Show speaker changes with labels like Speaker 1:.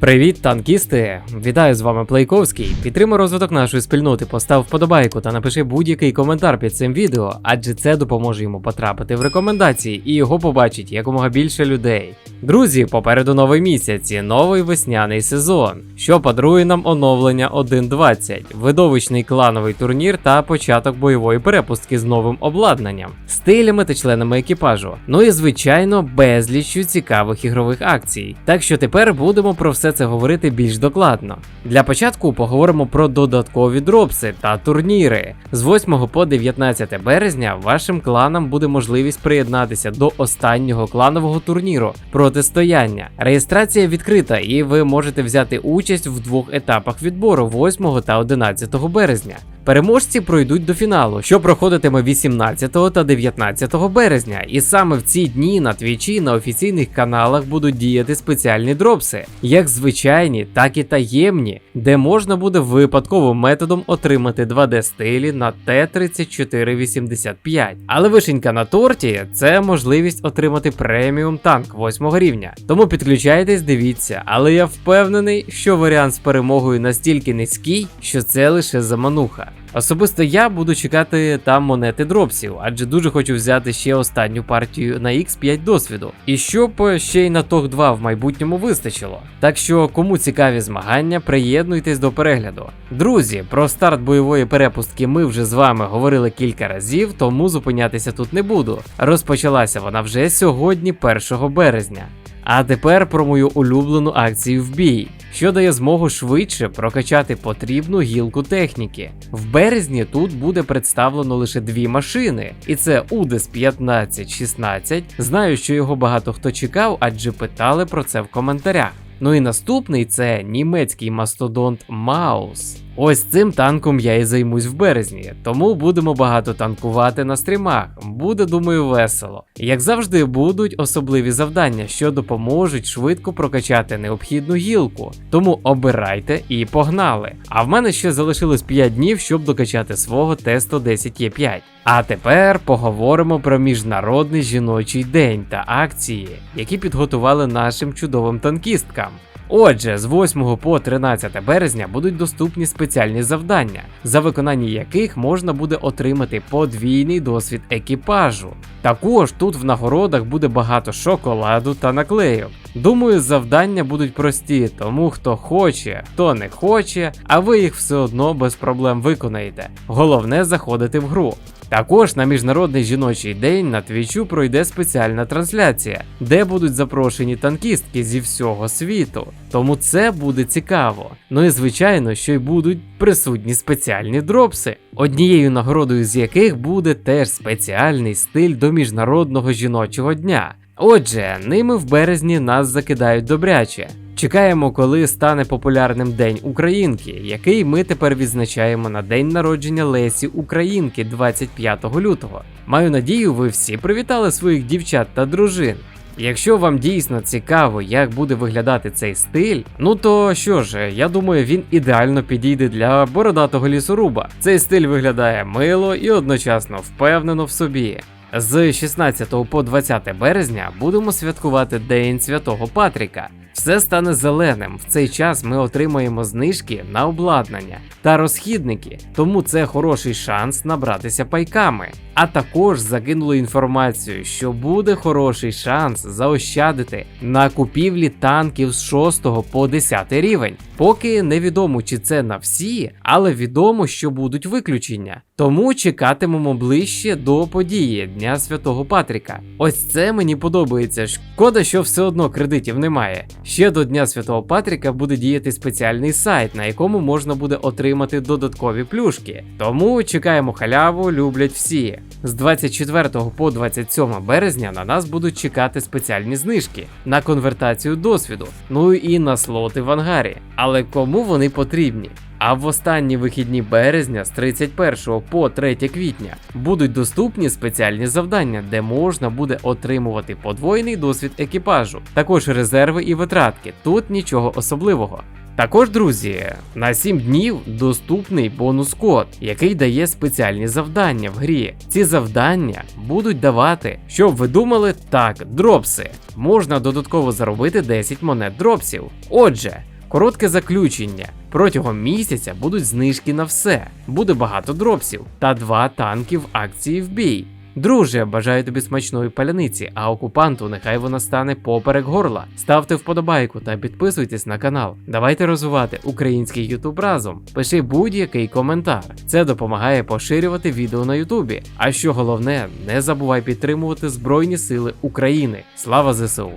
Speaker 1: Привіт, танкісти! Вітаю з вами Плейковський. Підтримай розвиток нашої спільноти, постав вподобайку та напиши будь-який коментар під цим відео, адже це допоможе йому потрапити в рекомендації і його побачить якомога більше людей. Друзі, попереду новий місяць і новий весняний сезон, що подарує нам оновлення 1.20, видовищний клановий турнір та початок бойової перепустки з новим обладнанням, стилями та членами екіпажу. Ну і звичайно, безліччю цікавих ігрових акцій. Так що тепер будемо про все це говорити більш докладно. Для початку поговоримо про додаткові дропси та турніри. З 8 по 19 березня вашим кланам буде можливість приєднатися до останнього кланового турніру протистояння. Реєстрація відкрита, і ви можете взяти участь в двох етапах відбору 8 та 11 березня. Переможці пройдуть до фіналу, що проходитиме 18 та 19 березня. І саме в ці дні на твічі на офіційних каналах будуть діяти спеціальні дропси, як звичайні, так і таємні, де можна буде випадковим методом отримати 2D стилі на Т-3485. Але вишенька на торті це можливість отримати преміум танк 8 рівня. Тому підключайтесь, дивіться, але я впевнений, що варіант з перемогою настільки низький, що це лише замануха. Особисто я буду чекати там монети дропсів, адже дуже хочу взяти ще останню партію на X5 досвіду. І щоб ще й на тох 2 в майбутньому вистачило. Так що, кому цікаві змагання, приєднуйтесь до перегляду. Друзі, про старт бойової перепустки ми вже з вами говорили кілька разів, тому зупинятися тут не буду. Розпочалася вона вже сьогодні, 1 березня. А тепер про мою улюблену акцію в бій, що дає змогу швидше прокачати потрібну гілку техніки. В березні тут буде представлено лише дві машини, і це UDES 1516. Знаю, що його багато хто чекав, адже питали про це в коментарях. Ну і наступний це німецький мастодонт Маус. Ось цим танком я і займусь в березні, тому будемо багато танкувати на стрімах. Буде, думаю, весело. Як завжди, будуть особливі завдання, що допоможуть швидко прокачати необхідну гілку. Тому обирайте і погнали. А в мене ще залишилось 5 днів, щоб докачати свого Т-110Е5. А тепер поговоримо про міжнародний жіночий день та акції, які підготували нашим чудовим танкісткам. Отже, з 8 по 13 березня будуть доступні спеціальні завдання, за виконання яких можна буде отримати подвійний досвід екіпажу. Також тут в нагородах буде багато шоколаду та наклейок. Думаю, завдання будуть прості, тому хто хоче, хто не хоче, а ви їх все одно без проблем виконаєте. Головне заходити в гру. Також на міжнародний жіночий день на твічу пройде спеціальна трансляція, де будуть запрошені танкістки зі всього світу. Тому це буде цікаво. Ну і звичайно, що й будуть присутні спеціальні дропси, однією нагородою з яких буде теж спеціальний стиль до міжнародного жіночого дня. Отже, ними в березні нас закидають добряче. Чекаємо, коли стане популярним День Українки, який ми тепер відзначаємо на день народження Лесі Українки 25 лютого. Маю надію, ви всі привітали своїх дівчат та дружин. Якщо вам дійсно цікаво, як буде виглядати цей стиль, ну то що ж, я думаю, він ідеально підійде для бородатого лісоруба. Цей стиль виглядає мило і одночасно впевнено в собі. З 16 по 20 березня будемо святкувати День Святого Патріка. Все стане зеленим. В цей час ми отримаємо знижки на обладнання та розхідники, тому це хороший шанс набратися пайками. А також закинули інформацію, що буде хороший шанс заощадити на купівлі танків з 6 по 10 рівень. Поки невідомо, чи це на всі, але відомо, що будуть виключення. Тому чекатимемо ближче до події Дня Святого Патріка. Ось це мені подобається. Шкода, що все одно кредитів немає. Ще до Дня Святого Патріка буде діяти спеціальний сайт, на якому можна буде отримати додаткові плюшки. Тому чекаємо халяву, люблять всі. З 24 по 27 березня на нас будуть чекати спеціальні знижки на конвертацію досвіду, ну і на слоти в ангарі. Але кому вони потрібні? А в останні вихідні березня з 31 по 3 квітня будуть доступні спеціальні завдання, де можна буде отримувати подвоєний досвід екіпажу, також резерви і витратки. Тут нічого особливого. Також, друзі, на 7 днів доступний бонус код, який дає спеціальні завдання в грі. Ці завдання будуть давати, щоб ви думали, так, дропси. Можна додатково заробити 10 монет дропсів. Отже, коротке заключення. Протягом місяця будуть знижки на все, буде багато дропсів та два танки в акції в бій. Друже, бажаю тобі смачної паляниці, а окупанту нехай вона стане поперек горла. Ставте вподобайку та підписуйтесь на канал. Давайте розвивати український ютуб разом. Пиши будь-який коментар. Це допомагає поширювати відео на Ютубі. А що головне, не забувай підтримувати Збройні Сили України. Слава ЗСУ!